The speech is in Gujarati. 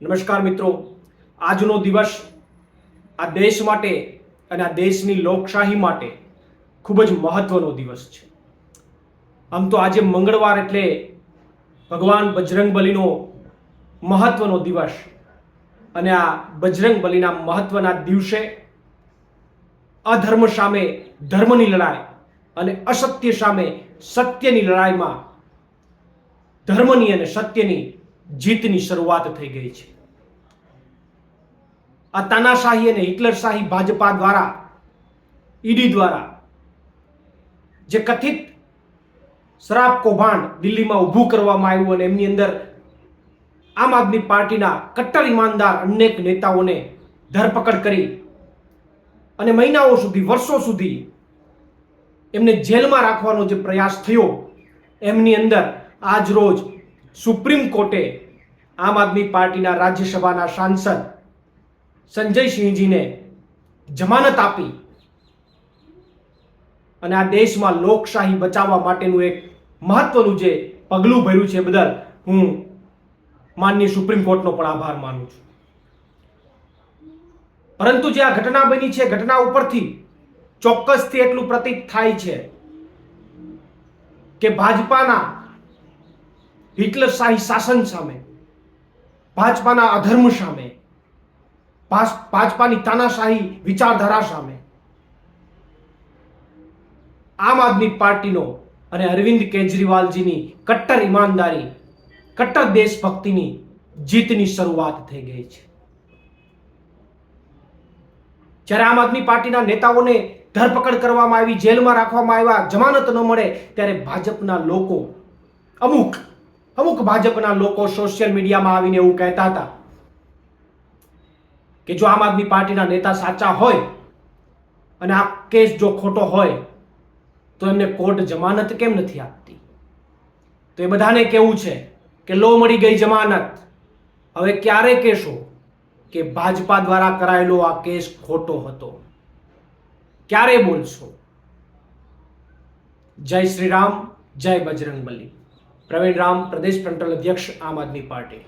નમસ્કાર મિત્રો. આજનો દિવસ આ દેશ માટે અને આ દેશની લોકશાહી માટે ખૂબ જ મહત્વનો દિવસ છે. આમ તો આજે મંગળવાર એટલે ભગવાન બજરંગ બલીનો મહત્વનો દિવસ અને આ બજરંગ બલીના મહત્વના દિવસે અધર્મ સામે ધર્મની લડાઈ અને અસત્ય સામે સત્યની લડાઈમાં ધર્મની અને સત્યની જીતની શરૂઆત થઈ ગઈ છે. આ તાનાશાહી અને હિટલરશાહી ભાજપા દ્વારા, ઈડી દ્વારા, જે કથિત શરાબ કૌભાંડ દિલ્હીમાં ઊભું કરવામાં આવ્યું અને એમની અંદર આમ આદમી પાર્ટીના કટ્ટર ઈમાનદાર અનેક નેતાઓને ધરપકડ કરી અને મહિનાઓ સુધી, વર્ષો સુધી એમને જેલમાં રાખવાનો જે પ્રયાસ થયો, એમની અંદર આજ રોજ સુપ્રીમ કોર્ટે આમ આદમી પાર્ટીના રાજ્યસભાના સાંસદ સંજયસિંહજીને જમાનત આપી અને આ દેશમાં લોકશાહી બચાવવા માટેનું એક મહત્વનું જે પગલું ભર્યું છે બદલ હું માનનીય સુપ્રીમ કોર્ટનો પણ આભાર માનું છું. પરંતુ જે આ ઘટના બની છે, ઘટના ઉપરથી ચોક્કસથી એટલું પ્રતીત થાય છે કે ભાજપાના હિટલરશાહી શાસન સામે, ભાજપાના અધર્મ સામે ભાજપાની તાનાશાહી વિચારધારા સામે, આમ આદમી પાર્ટીનો અને અરવિંદ કેજરીવાલજીની કટ્ટર ઈમાનદારી, કટ્ટર દેશભક્તિની જીતની શરૂઆત થઈ ગઈ છે. જ્યારે આમ આદમી પાર્ટીના નેતાઓને ધરપકડ કરવામાં આવી, જેલમાં રાખવામાં આવ્યા, જમાનત ન મળે, ત્યારે ભાજપના લોકો અમુક અમુક ભાજપના લોકો સોશિયલ મીડિયામાં આવીને એવું કહેતા હતા કે જો આમ આદમી પાર્ટીના નેતા સાચા હોય અને આ કેસ જો ખોટો હોય, તો એમને કોર્ટ જમાનત કેમ નથી આપતી? તો એ બધાને કેવું છે કે લો મળી ગઈ જમાનત. હવે ક્યારે કહેશો કે ભાજપા દ્વારા કરાયેલો આ કેસ ખોટો હતો? ક્યારે બોલશો? જય શ્રી રામ જય બજરંગ બલી પ્રવીણ રામ પ્રદેશ ફ્રન્ટલ અધ્યક્ષ આમ આદમી પાર્ટી.